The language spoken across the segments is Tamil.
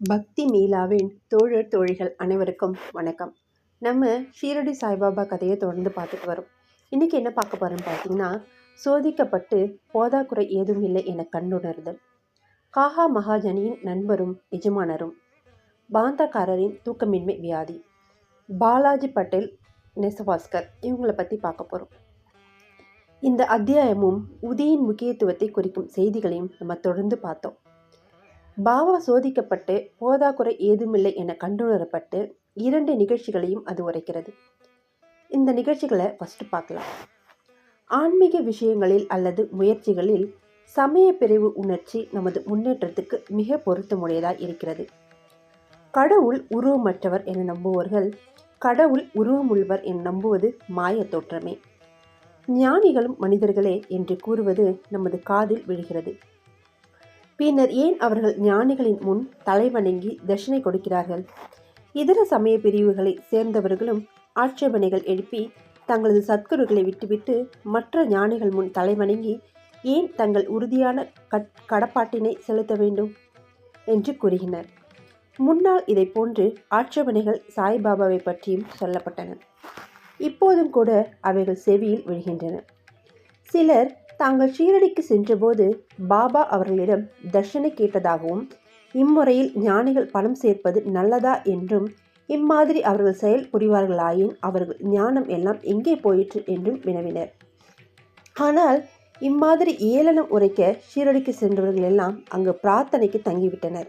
பக்தி மீலாவின் தோழர் தோழிகள் அனைவருக்கும் வணக்கம். நம்ம ஷீரடி சாய்பாபா கதையை தொடர்ந்து பார்த்துட்டு வரோம். இன்றைக்கி என்ன பார்க்க போகிறோம்னு பார்த்தீங்கன்னா சோதிக்கப்பட்டு போதாக்குறை ஏதும் இல்லை என கண்டுணர்தல் காஹா மகாஜனியின் நண்பரும் எஜமானரும். பாந்தாக்காரரின் தூக்கமின்மை வியாதி. பாலாஜி பட்டேல் நெசவாஸ்கர் இவங்களை பற்றி பார்க்க போகிறோம் இந்த அத்தியாயமும் உதியின் முக்கியத்துவத்தை குறிக்கும் செய்திகளையும் நம்ம தொடர்ந்து பார்த்தோம். பாவா சோதிக்கப்பட்டு போதாக்குறை ஏதுமில்லை என கண்டுணரப்பட்டு இரண்டு நிகழ்ச்சிகளையும் அது உரைக்கிறது. இந்த நிகழ்ச்சிகளை ஃபஸ்ட்டு பார்க்கலாம். ஆன்மீக விஷயங்களில் அல்லது முயற்சிகளில் சமய பிரிவு உணர்ச்சி நமது முன்னேற்றத்துக்கு மிக பொருத்தமுடையதாக இருக்கிறது. கடவுள் உருவமற்றவர் என நம்புவர்கள் கடவுள் உருவமுள்ளவர் என நம்புவது மாய தோற்றமே. ஞானிகளும் மனிதர்களே என்று கூறுவது நமது காதில் விழுகிறது. பின்னர் ஏன் அவர்கள் ஞானிகளின் முன் தலைவணங்கி தட்சிணை கொடுக்கிறார்கள்? இதர சமய பிரிவுகளை சேர்ந்தவர்களும் ஆட்சேபனைகள் எழுப்பி தங்களது சத்குருகளை விட்டுவிட்டு மற்ற ஞானிகள் முன் தலைவணங்கி ஏன் தங்கள் உறுதியான கட் கடப்பாட்டினை செலுத்த வேண்டும்? என்று கூறுகினர் முன்னால் இதை போன்று ஆட்சேபனைகள் சாய்பாபாவை பற்றியும் சொல்லப்பட்டன. இப்போதும் கூட அவைகள் செவியில் விழுகின்றன. சிலர் தாங்கள் ஷீரடிக்கு சென்றபோது பாபா அவர்களிடம் தர்ஷனை கேட்டதாகவும் இம்முறையில் ஞானிகள் பணம் சேர்ப்பது நல்லதா என்றும் இம்மாதிரி அவர்கள் செயல் புரிவார்களாயின் அவர்கள் ஞானம் எல்லாம் எங்கே போயிற்று என்றும் வினவினர். ஆனால் இம்மாதிரி ஏளனம் உரைக்க ஷீரடிக்கு சென்றவர்கள் எல்லாம் அங்கு பிரார்த்தனைக்கு தங்கிவிட்டனர்.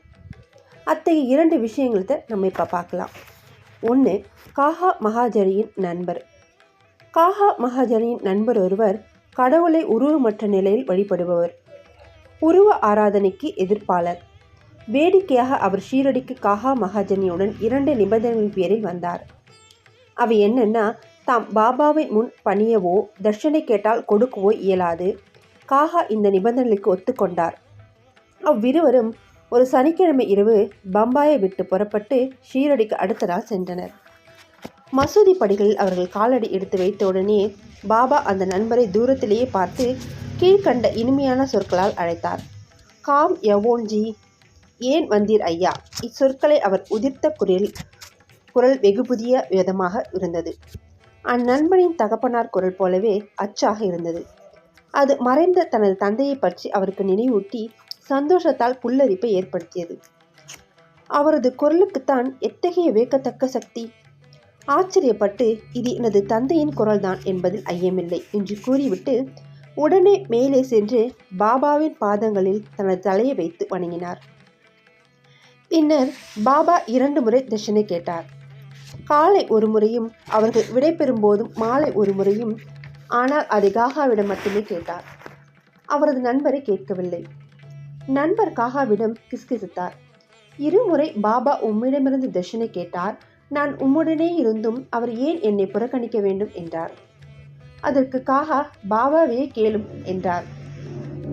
அத்தகைய இரண்டு விஷயங்களை நம்ம இப்போ பார்க்கலாம். ஒன்று காஹா மகாஜரியின் நண்பர். காஹா மகாஜனியின் நண்பர் ஒருவர் கடவுளை உருவமற்ற நிலையில் வழிபடுபவர். உருவ ஆராதனைக்கு எதிர்ப்பாளர். வேடிக்கையாக அவர் ஷீரடிக்கு காஹா மகாஜனியுடன் இரண்டு நிபந்தனைகளின் பேரில் வந்தார். அவை என்னென்னா தாம் பாபாவை முன் பணியவோ தர்ஷனை கேட்டால் கொடுக்கவோ இயலாது. காஹா இந்த நிபந்தனைகளுக்கு ஒத்துக்கொண்டார். அவ்விருவரும் ஒரு சனிக்கிழமை இரவு பம்பாயை விட்டு புறப்பட்டு ஷீரடிக்கு அடுத்த நாள் சென்றனர். மசூதி படிகளில் அவர்கள் காலடி எடுத்து வைத்த உடனே பாபா அந்த நண்பரை தூரத்திலேயே பார்த்து கீழ்கண்ட இனிமையான சொற்களால் அழைத்தார். காம் யவோன்ஜி ஏன் வந்தீர் ஐயா? இச்சொற்களை அவர் உதிர்த்த குரல் குரல் வெகு புதிய விதமாக இருந்தது. அந்நண்பனின் தகப்பனார் குரல் போலவே அச்சாக இருந்தது. அது மறைந்த தனது தந்தையை பற்றி அவருக்கு நினைவூட்டி சந்தோஷத்தால் புல்லரிப்பை ஏற்படுத்தியது. அவரது குரலுக்குத்தான் எத்தகைய வேக்கத்தக்க சக்தி ஆச்சரியப்பட்டு இது எனது தந்தையின் குரல்தான் என்பதில் ஐயமில்லை என்று கூறிவிட்டு உடனே மேலே சென்று பாபாவின் பாதங்களில் தனது தலையை வைத்து வணங்கினார். பின்னர் பாபா இரண்டு முறை தர்ஷனை கேட்டார். காலை ஒரு முறையும் அவர்கள் விடைபெறும் போதும் மாலை ஒரு முறையும் ஆனால் அதை காகாவிடம் மட்டுமே கேட்டார். அவரது நண்பரை கேட்கவில்லை. நண்பர் காகாவிடம் கிஸ்கிசித்தார் இருமுறை பாபா உம்மிடமிருந்து தர்ஷனை கேட்டார். நான் உம்முடனே இருந்தும் அவர் ஏன் என்னை புறக்கணிக்க வேண்டும் என்றார். அதற்கு காகா பாபாவே கேளும் என்றார்.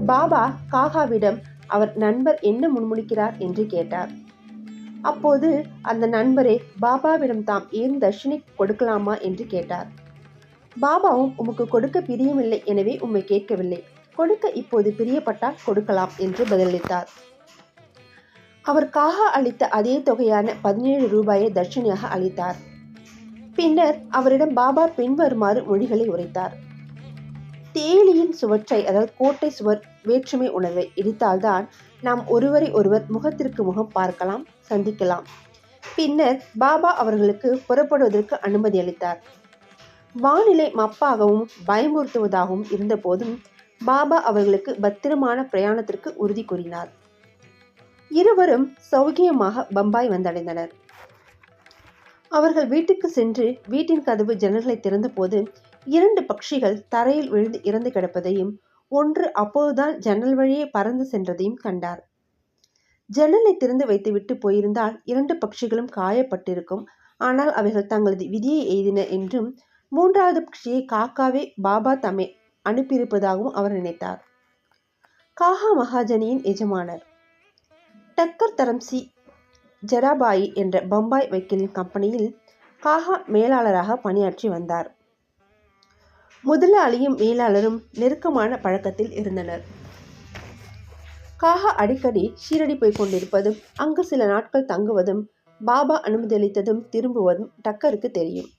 பாபா காகாவிடம் அவர் நண்பர் என்ன முன்முடிக்கிறார் என்று கேட்டார். அப்போது அந்த நண்பரே பாபாவிடம் தாம் ஏன் தர்ஷினி கொடுக்கலாமா என்று கேட்டார். பாபாவும் உமக்கு கொடுக்க பிரியமில்லை எனவே உம்மை கேட்கவில்லை. கொடுக்க இப்போது பிரியப்பட்டால் கொடுக்கலாம் என்று பதிலளித்தார். அவர் காகா அளித்த அதே தொகையான பதினேழு ரூபாயை தட்சணையாக அளித்தார். பின்னர் அவரிடம் பாபா பின்வருமாறு மொழிகளை உரைத்தார். தேலியின் சுவற்றை அதாவது கோட்டை சுவர் வேற்றுமை உணர்வை இடித்தால்தான் நாம் ஒருவரை ஒருவர் முகத்திற்கு முகம் பார்க்கலாம் சந்திக்கலாம். பின்னர் பாபா அவர்களுக்கு புறப்படுவதற்கு அனுமதி அளித்தார். வானிலை மப்பாகவும் பயமுறுத்துவதாகவும் இருந்தபோதும் பாபா அவர்களுக்கு பத்திரமான பிரயாணத்திற்கு உறுதி கூறினார். இருவரும் சௌகியமாக பம்பாய் வந்தடைந்தனர். அவர்கள் வீட்டுக்கு சென்று வீட்டின் கதவு ஜன்னல்களை திறந்தபோது இரண்டு பட்சிகள் தரையில் விழுந்து இறந்து கிடப்பதையும் ஒன்று அப்போதுதான் ஜன்னல் வழியே பறந்து சென்றதையும் கண்டார். ஜன்னலை திறந்து வைத்துவிட்டு போயிருந்தால் இரண்டு பட்சிகளும் காயப்பட்டிருக்கும். ஆனால் அவைகள் தங்களது விதியை எய்தின என்றும் மூன்றாவது பட்சியை காக்காவே பாபா தம்மை அனுப்பியிருப்பதாகவும் அவர் நினைத்தார். காஹா மகாஜனியின் எஜமானர். டக்கர் தரம்சி ஜெராபாயி என்ற பம்பாய் வக்கீலின் கம்பெனியில் காஹா மேலாளராக பணியாற்றி வந்தார். முதலாளியும் மேலாளரும் நெருக்கமான பழக்கத்தில் இருந்தனர். காகா அடிக்கடி ஷீரடி போய் கொண்டிருப்பதும் அங்கு சில நாட்கள் தங்குவதும் பாபா அனுமதி அளித்ததும் திரும்புவதும் டக்கருக்கு தெரியும்.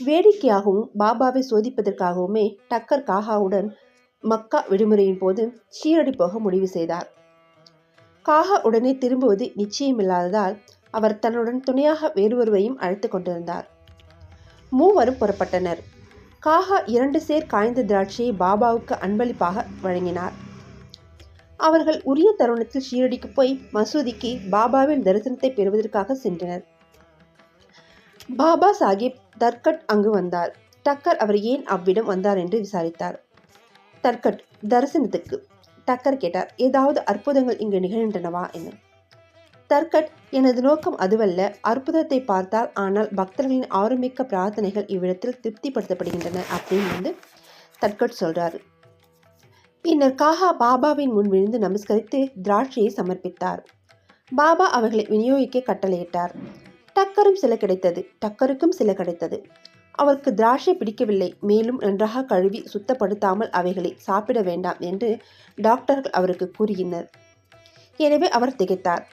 வேடிக்கையாகவும் பாபாவை சோதிப்பதற்காகவுமே டக்கர் காகாவுடன் மக்கா விடுமுறையின் போது ஷீரடி போக முடிவு செய்தார். காகா உடனே திரும்புவது நிச்சயமில்லாததால் அவர் தன்னுடன் துணையாக வேறொருவரையும் அழைத்து கொண்டிருந்தார். மூவரும் புறப்பட்டனர். காகா இரண்டு சேர் காய்ந்த திராட்சையை பாபாவுக்கு அன்பளிப்பாக வழங்கினார். அவர்கள் உரிய தருணத்தில் ஷீரடிக்கு போய் மசூதிக்கு பாபாவின் தரிசனத்தை பெறுவதற்காக சென்றனர். பாபா சாஹிப் தர்கட் அங்கு வந்தார். டக்கர் அவர் ஏன் அவ்விடம் வந்தார் என்று விசாரித்தார். தர்கட் தரிசனத்துக்கு டக்கர் கேட்டார் ஏதாவது அற்புதங்கள் இங்கு நிகழ்கின்றனவா? என தர்கட் எனது நோக்கம் அதுவல்ல. அற்புதத்தை பார்த்தால் ஆனால் பக்தர்களின் ஆரம்பிக்க பிரார்த்தனைகள் இவ்விடத்தில் திருப்திப்படுத்தப்படுகின்றன அப்படின்னு வந்து தர்கட் சொல்கிறார் பின்னர் காஹா பாபாவின் முன் விழுந்து நமஸ்கரித்து திராட்சையை சமர்ப்பித்தார். பாபா அவர்களை விநியோகிக்க கட்டளையிட்டார். டக்கரும் சில கிடைத்தது. டக்கருக்கும் சில கிடைத்தது. அவருக்கு திராட்சை பிடிக்கவில்லை. மேலும் நன்றாக கழுவி சுத்தப்படுத்தாமல் அவைகளை சாப்பிட வேண்டாம் என்று டாக்டர்கள் அவருக்கு கூறினர். எனவே அவர் திகைத்தார்.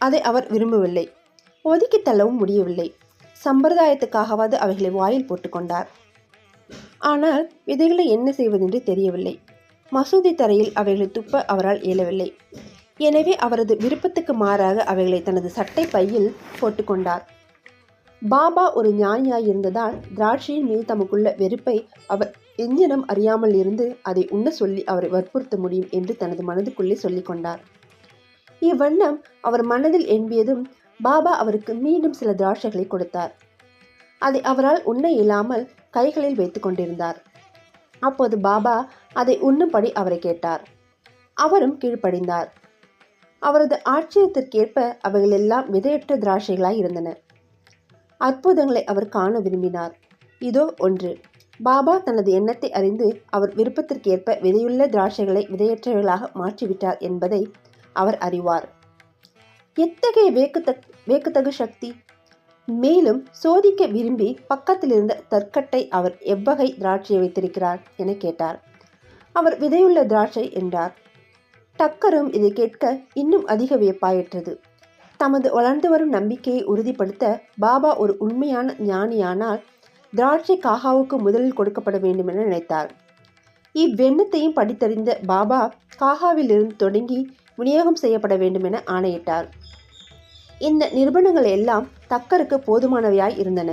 அதை அவர் விரும்பவில்லை. ஒதுக்கி தள்ளவும் முடியவில்லை. சம்பிரதாயத்துக்காகவாது அவைகளை வாயில் போட்டுக்கொண்டார் ஆனால் விதைகளை என்ன செய்வதென்று தெரியவில்லை. மசூதி தரையில் அவைகளை துப்ப அவரால் இயலவில்லை. எனவே அவரது விருப்பத்துக்கு மாறாக அவைகளை தனது சட்டை பையில் போட்டுக்கொண்டார் பாபா ஒரு ஞானியாய் இருந்ததால் திராட்சையின் மீது தமக்குள்ள வெறுப்பை அவர் எஞ்சினம் அறியாமல் இருந்து அதை உண்ண சொல்லி அவரை வற்புறுத்த முடியும் என்று தனது மனதுக்குள்ளே சொல்லிக் கொண்டார். இவ்வண்ணம் அவர் மனதில் எண்பியதும் பாபா அவருக்கு மீண்டும் சில திராட்சைகளை கொடுத்தார். அதை அவரால் உண்ண இயலாமல் கைகளில் வைத்து கொண்டிருந்தார். அப்போது பாபா அதை உண்ணும்படி அவரை கேட்டார். அவரும் கீழ்ப்படிந்தார். அவரது ஆச்சரியத்திற்கேற்ப அவைகளெல்லாம் விதையற்ற திராட்சைகளாய் இருந்தன. அற்புதங்களை அவர் காண விரும்பினார். இதோ ஒன்று. பாபா தனது எண்ணத்தை அறிந்து அவர் விருப்பத்திற்கேற்ப விதையுள்ள திராட்சைகளை விதையற்றவர்களாக மாற்றிவிட்டார் என்பதை அவர் அறிவார். எத்தகைய வேக்குத்தக் வேக்குத்தகு சக்தி? மேலும் சோதிக்க விரும்பி பக்கத்தில் இருந்த தற்கட்டை அவர் எவ்வகை திராட்சையை வைத்திருக்கிறார் என கேட்டார். அவர் விதையுள்ள திராட்சை என்றார். டக்கரும் இதை கேட்க இன்னும் அதிக வியப்பாயிற்றது. தமது வளர்ந்து வரும் நம்பிக்கையை உறுதிப்படுத்த பாபா ஒரு உண்மையான ஞானியானால் திராட்சை காகாவுக்கு முதலில் கொடுக்கப்பட வேண்டும் என நினைத்தார். இவ்வெண்ணத்தையும் படித்தறிந்த பாபா காகாவிலிருந்து தொடங்கி விநியோகம் செய்யப்பட வேண்டும் என ஆணையிட்டார். இந்த நிறுவனங்கள் எல்லாம் டக்கருக்கு போதுமானவையாய் இருந்தன.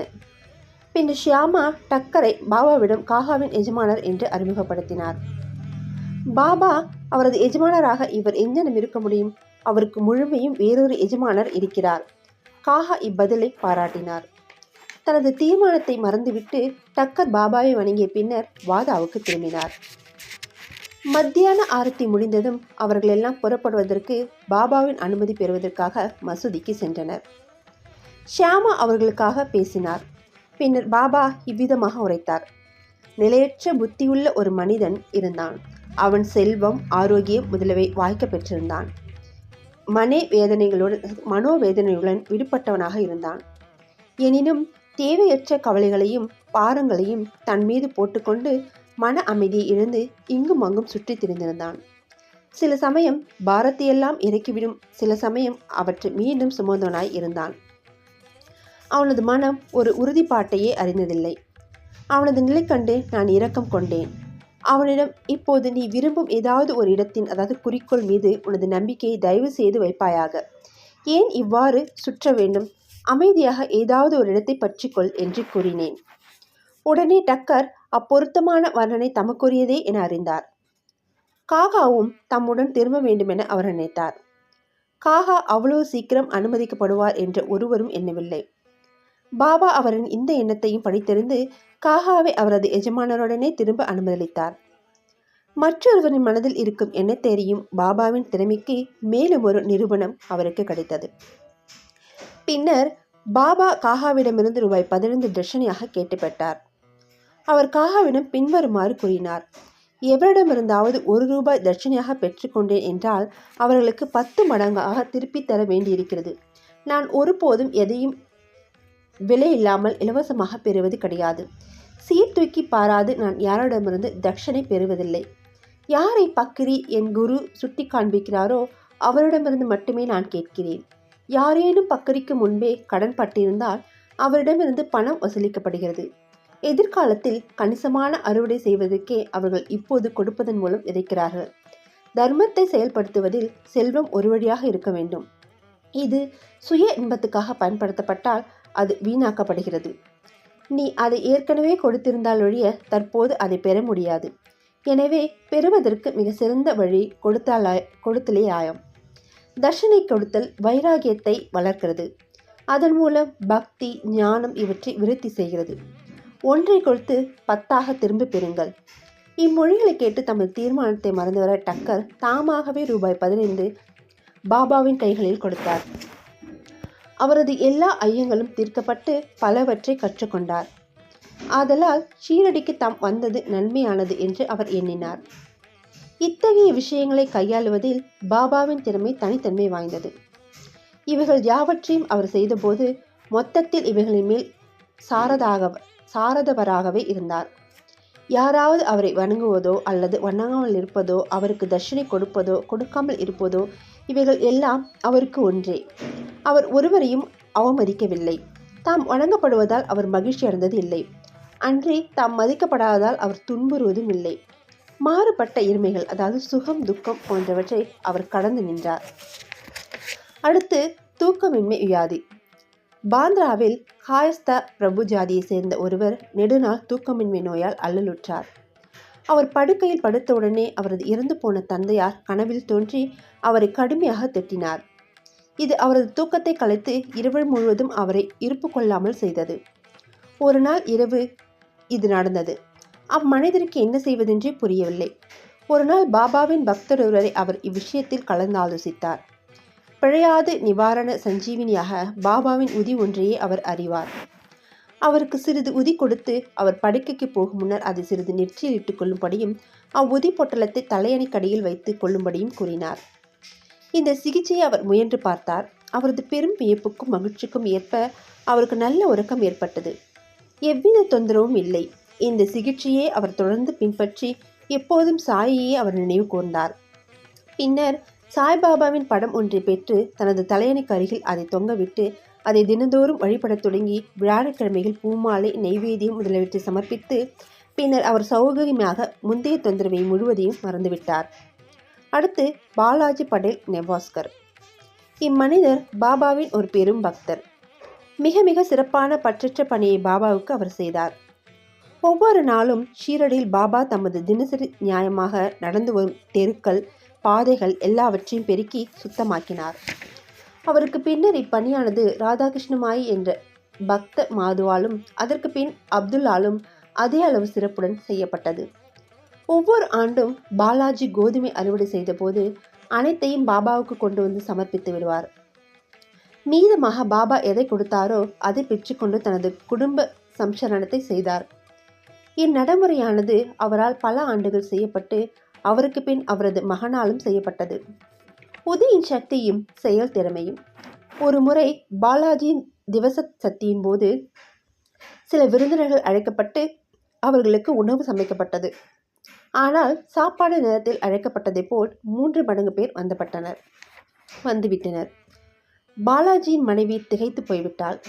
பின் ஷியாமா டக்கரை பாபாவிடம் காகாவின் எஜமானர் என்று அறிமுகப்படுத்தினார். பாபா அவரது எஜமானராக இவர் எங்கனம் இருக்க முடியும்? அவருக்கு முழுமையும் வேறொரு எஜமானர் இருக்கிறார். காஹா இப்பதிலை பாராட்டினார். தனது தீர்மானத்தை மறந்துவிட்டு டக்கர் பாபாவை வணங்கிய பின்னர் வாதாவுக்கு திரும்பினார். மத்தியான ஆரத்தி முடிந்ததும் அவர்கள் எல்லாம் புறப்படுவதற்கு பாபாவின் அனுமதி பெறுவதற்காக மசூதிக்கு சென்றனர். ஷியாமா அவர்களுக்காக பேசினார். பின்னர் பாபா இவ்விதமாக உரைத்தார். நிலையற்ற புத்தியுள்ள ஒரு மனிதன் இருந்தான். அவன் செல்வம் ஆரோக்கியம் முதலவை வாய்க்க பெற்றிருந்தான். மனே வேதனைகளுடன் மனோவேதனைகளுடன் விடுபட்டவனாக இருந்தான். எனினும் தேவையற்ற கவலைகளையும் பாரங்களையும் தன் மீது போட்டுக்கொண்டு மன அமைதியை இழந்து இங்கும் அங்கும் சுற்றி திரிந்திருந்தான். சில சமயம் பாரத்தையெல்லாம் இறக்கிவிடும் சில சமயம் அவற்றை மீண்டும் சுமந்தவனாய் இருந்தான். அவனது மனம் ஒரு உறுதிப்பாட்டையே அறிந்ததில்லை. அவனது நிலை கண்டு நான் இரக்கம் கொண்டேன். அவனிடம் இப்போது நீ விரும்பும் ஏதாவது ஒரு இடத்தின் அதாவது குறிக்கோள் மீது உனது நம்பிக்கையை தயவு செய்து வைப்பாயாக. ஏன் இவ்வாறு சுற்ற வேண்டும்? அமைதியாக ஏதாவது ஒரு இடத்தை பற்றிக்கொள் என்று கூறினேன். உடனே டக்கர் அப்பொருத்தமான வர்ணனை தமக்குரியதே என அறிந்தார். காகாவும் தம்முடன் திரும்ப வேண்டுமென அவர் நினைத்தார். காகா அவ்வளவு சீக்கிரம் அனுமதிக்கப்படுவார் என்ற ஒருவரும் எண்ணவில்லை. பாபா அவரின் இந்த எண்ணத்தையும் படித்தறிந்து காகாவை அவரது எஜமானருடனே திரும்ப அனுமதித்தார். மற்றொருவரின் மனதில் இருக்கும் எண்ணத்தேரியும் பாபாவின் திறமைக்கு மேலும் ஒரு நிரூபணம் அவருக்கு கிடைத்தது. பின்னர் பாபா காகாவிடமிருந்து ரூபாய் பதினைந்து தர்ஷனியாக கேட்டுப்பட்டார். அவர் காகாவிடம் பின்வருமாறு கூறினார் எவரிடமிருந்தாவது ஒரு ரூபாய் தட்சணையாக பெற்றுக்கொண்டேன் என்றால் அவர்களுக்கு பத்து மடங்காக திருப்பித் தர வேண்டியிருக்கிறது. நான் ஒருபோதும் எதையும் விலை இல்லாமல் இலவசமாக பெறுவது கிடையாது. சீர்தூக்கி பாராது நான் யாரிடமிருந்து தட்சணை பெறுவதில்லை. யாரை பக்கிரி என் குரு சுட்டி காண்பிக்கிறாரோ அவரிடமிருந்து மட்டுமே நான் கேட்கிறேன். யாரேனும் பக்கரிக்கு முன்பே கடன் பட்டிருந்தால் அவரிடமிருந்து பணம் வசூலிக்கப்படுகிறது. எதிர்காலத்தில் கணிசமான அறுவடை செய்வதற்கே அவர்கள் இப்போது கொடுப்பதன் மூலம் விதைக்கிறார்கள். தர்மத்தை செயல்படுத்துவதில் செல்வம் ஒரு வழியாக இருக்க வேண்டும். இது சுய இன்பத்துக்காக பயன்படுத்தப்பட்டால் அது வீணாக்கப்படுகிறது. நீ அதை ஏற்கனவே கொடுத்திருந்தால் ஒழிய தற்போது அதை பெற முடியாது. எனவே பெறுவதற்கு மிக சிறந்த வழி கொடுத்தாலாய் கொடுத்தலே ஆயம் தர்ஷனை கொடுத்தல் வைராகியத்தை வளர்க்கிறது. அதன் மூலம் பக்தி ஞானம் இவற்றை விருத்தி செய்கிறது. ஒன்றை கொடுத்து பத்தாக திரும்ப பெறுங்கள். இம்மொழிகளை கேட்டு தமது தீர்மானத்தை மறந்துவர டக்கர் தாமாகவே ரூபாய் பதினைந்து பாபாவின் கைகளில் கொடுத்தார். அவரது எல்லா ஐயங்களும் தீர்க்கப்பட்டு பலவற்றை கற்றுக்கொண்டார். ஆதலால் ஷீரடிக்கு தாம் வந்தது நன்மையானது என்று அவர் எண்ணினார். இத்தகைய விஷயங்களை கையாளுவதில் பாபாவின் திறமை தனித்தன்மை வாய்ந்தது. இவைகள் யாவற்றையும் அவர் செய்தபோது மொத்தத்தில் இவைகளின் மேல் சாரதாக சாரதவராகவே இருந்தார். யாராவது அவரை வணங்குவதோ அல்லது வணங்காமல் இருப்பதோ அவருக்கு தர்ஷனை கொடுப்பதோ கொடுக்காமல் இருப்பதோ இவைகள் எல்லாம் அவருக்கு ஒன்றே. அவர் ஒருவரையும் அவமதிக்கவில்லை. தாம் வணங்கப்படுவதால் அவர் மகிழ்ச்சி அடைந்தது இல்லை. அன்றி தாம் மதிக்கப்படாததால் அவர் துன்புறுவதும் இல்லை. மாறுபட்ட இருமைகள் அதாவது சுகம் துக்கம் போன்றவற்றை அவர் கடந்து நின்றார். அடுத்து தூக்கமின்மை வியாதி. பாந்திராவில் காயஸ்தா பிரபு ஜாதியை சேர்ந்த ஒருவர் நெடுநாள் தூக்கமின்மை நோயால் அல்லலுற்றார். அவர் படுக்கையில் படுத்தவுடனே அவரது இறந்து போன தந்தையார் கனவில் தோன்றி அவரை கடுமையாக திட்டினார். இது அவரது தூக்கத்தை கலைத்து இரவு முழுவதும் அவரை இருப்பு கொள்ளாமல் செய்தது. ஒரு நாள் இரவு இது நடந்தது. அம்மனிதருக்கு என்ன செய்வதென்றே புரியவில்லை. ஒரு நாள் பாபாவின் பக்தர் ஒருவரை அவர் இவ்விஷயத்தில் கலந்தாலோசித்தார். பிழையாது நிவாரண சஞ்சீவினியாக பாபாவின் உதி ஒன்றையே அவர் அறிவார். அவருக்கு சிறிது உதி கொடுத்து அவர் படுக்கைக்கு போகும் முன்னர் அதை சிறிது நெற்றியில் இட்டுக் கொள்ளும்படியும் அவ்வுதி பொட்டலத்தை தலையணைக்கடியில் வைத்து கொள்ளும்படியும் கூறினார். இந்த சிகிச்சையை அவர் முயன்று பார்த்தார். அவரது பெரும் வியப்புக்கும் மகிழ்ச்சிக்கும் ஏற்ப அவருக்கு நல்ல உறக்கம் ஏற்பட்டது. எவ்வித தொந்தரவும் இல்லை. இந்த சிகிச்சையை அவர் தொடர்ந்து பின்பற்றி எப்போதும் சாயையே அவர் நினைவு கூர்ந்தார். பின்னர் சாய்பாபாவின் படம் ஒன்றை பெற்று தனது தலையணைக்கு அருகில் அதை தொங்கவிட்டு அதை தினந்தோறும் வழிபடத் தொடங்கி வியாழக்கிழமைகள் பூமாலை நெய்வேதியம் முதலியவற்றை சமர்ப்பித்து பின்னர் அவர் சௌகரியமாக முந்தைய தொந்தரவை முழுவதையும் மறந்துவிட்டார். அடுத்து பாலாஜி படேல் நெவாஸ்கர். இம்மனிதர் பாபாவின் ஒரு பெரும் பக்தர். மிக மிக சிறப்பான பற்றற்ற பணியை பாபாவுக்கு அவர் செய்தார். ஒவ்வொரு நாளும் ஷீரடியில் பாபா தமது தினசரி நியாயமாக நடந்து வரும் தெருக்கள் பாதைகள் எல்லாவற்றையும் பெருக்கி சுத்தமாக்கினார். அவருக்கு பின்னர் இப்பணியானது ராதாகிருஷ்ணமாயி என்ற பக்த மாதுவாலும் அதற்கு பின் அப்துல்லாலும் அதே அளவு சிறப்புடன் செய்யப்பட்டது. ஒவ்வொரு ஆண்டும் பாலாஜி கோதுமை அறுவடை செய்தபோது அனைத்தையும் பாபாவுக்கு கொண்டு வந்து சமர்ப்பித்து விடுவார். மீதமாக பாபா எதை கொடுத்தாரோ அதை பெற்றுக்கொண்டு தனது குடும்ப சம்சரணத்தை செய்தார். இந்நடைமுறையானது அவரால் பல ஆண்டுகள் செய்யப்பட்டு அவருக்கு பின் அவரது மகனாலும் செய்யப்பட்டது. புதியின் சக்தியும் செயல் திறமையும். ஒரு முறை பாலாஜியின் திவச சக்தியின் போது சில விருந்தினர்கள் அழைக்கப்பட்டு அவர்களுக்கு உணவு சமைக்கப்பட்டது. ஆனால் சாப்பாடு நேரத்தில் அழைக்கப்பட்டதைப் போல் மூன்று மடங்கு பேர் வந்தப்பட்டனர் வந்துவிட்டனர். பாலாஜியின் மனைவி திகைத்து போய்விட்டாள்.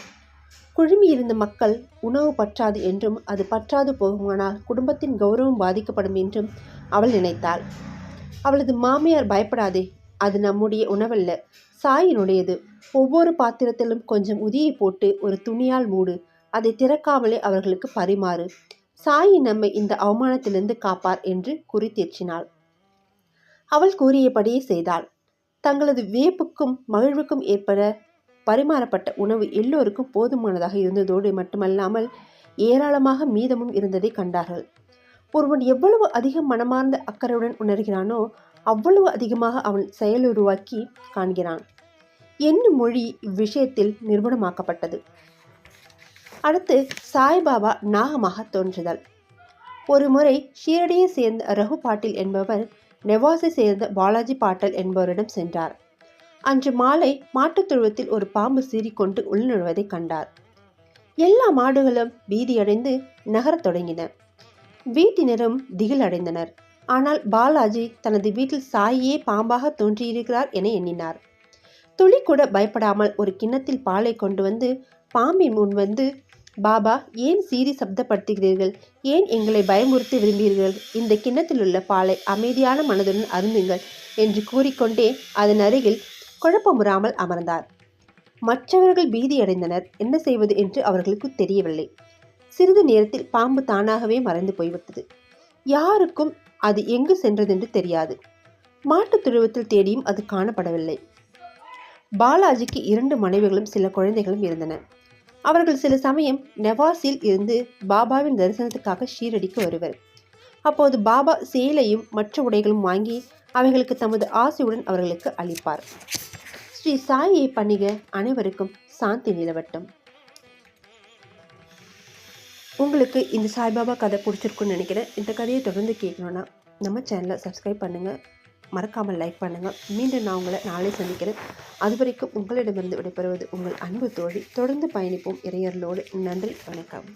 குழுமியிருந்த மக்கள் உணவு பற்றாது என்றும் அது பற்றாது போகுமானால் குடும்பத்தின் கௌரவம் பாதிக்கப்படும் என்றும் அவள் நினைத்தாள். அவளது மாமியார் பயப்படாதே அது நம்முடைய உணவல்ல. சாயினுடையது. ஒவ்வொரு பாத்திரத்திலும் கொஞ்சம் உதியை போட்டு ஒரு துணியால் மூடு. அதை திறக்காமலே அவர்களுக்கு பரிமாறு. சாயி நம்மை இந்த அவமானத்திலிருந்து காப்பார் என்று குறித்தேற்றினாள். அவள் கூறியபடியே செய்தாள். தங்களது வியப்புக்கும் மகிழ்வுக்கும் ஏற்பட பரிமாறப்பட்ட உணவு எல்லோருக்கும் போதுமானதாக இருந்ததோடு மட்டுமல்லாமல் ஏராளமாக மீதமும் இருந்ததை கண்டார்கள். ஒருவன் எவ்வளவு அதிக மனமார்ந்த அக்கறையுடன் உணர்கிறானோ அவ்வளவு அதிகமாக அவன் செயலுருவாக்கி காண்கிறான். என்னும் மொழி இவ்விஷயத்தில் நிரூபணமாக்கப்பட்டது அடுத்து சாய்பாபா நாகமாக தோன்றுதல். ஒரு முறை ஷீரடியை சேர்ந்த ரகு பாட்டில் என்பவர் நெவாசை சேர்ந்த பாலாஜி பாட்டல் என்பவரிடம் சென்றார். அன்று மாலை மாட்டுத் தொழுவத்தில் ஒரு பாம்பு சீறிக்கொண்டு உள்நுழைவதை கண்டார். எல்லா மாடுகளும் பீதியடைந்து நகரத் தொடங்கின. வீட்டினரும் திகில் அடைந்தனர் ஆனால் பாலாஜி தனது வீட்டில் சாயியே பாம்பாக தோன்றியிருக்கிறார் என எண்ணினார். துளி கூட பயப்படாமல் ஒரு கிண்ணத்தில் பாலை கொண்டு வந்து பாம்பின் முன் வந்து பாபா ஏன் சீறி சப்தப்படுத்துகிறீர்கள்? ஏன் எங்களை பயமுறுத்த விரும்புகிறீர்கள்? இந்த கிண்ணத்தில் உள்ள பாலை அமைதியான மனதுடன் அருந்துங்கள் என்று கூறிக்கொண்டே அதன் அருகில் குழப்பமுறாமல் அமர்ந்தார். மற்றவர்கள் பீதியடைந்தனர். என்ன செய்வது? என்று அவர்களுக்கு தெரியவில்லை. சிறிது நேரத்தில் பாம்பு தானாகவே மறைந்து போய்விட்டது. யாருக்கும் அது எங்கு சென்றதென்று தெரியாது. மாட்டுத் துருவத்தில் தேடியும் அது காணப்படவில்லை. பாலாஜிக்கு இரண்டு மனைவிகளும் சில குழந்தைகளும் இருந்தன. அவர்கள் சில சமயம் நெவாஸில் இருந்து பாபாவின் தரிசனத்துக்காக ஷீரடிக்கு வருவர். அப்போது பாபா சேலையும் மற்ற உடைகளும் வாங்கி அவைகளுக்கு தமது ஆசையுடன் அவர்களுக்கு அளிப்பார். ஸ்ரீ சாயை பணிக அனைவருக்கும் சாந்தி நிலவட்டும். உங்களுக்கு இந்த சாய்பாபா கதை பிடிச்சிருக்குன்னு நினைக்கிறேன். இந்த கதையை தொடர்ந்து கேட்கணுன்னா நம்ம சேனலை சப்ஸ்கிரைப் பண்ணுங்கள் மறக்காமல் லைக் பண்ணுங்கள் மீண்டும் நான் உங்களை நாளை சந்திக்கிறேன். அது வரைக்கும் உங்களிடமிருந்து விடைபெறுவது உங்கள் அன்பு தோழி. தொடர்ந்து பயணிப்போம். இறையர்களோடு நன்றி வணக்கம்.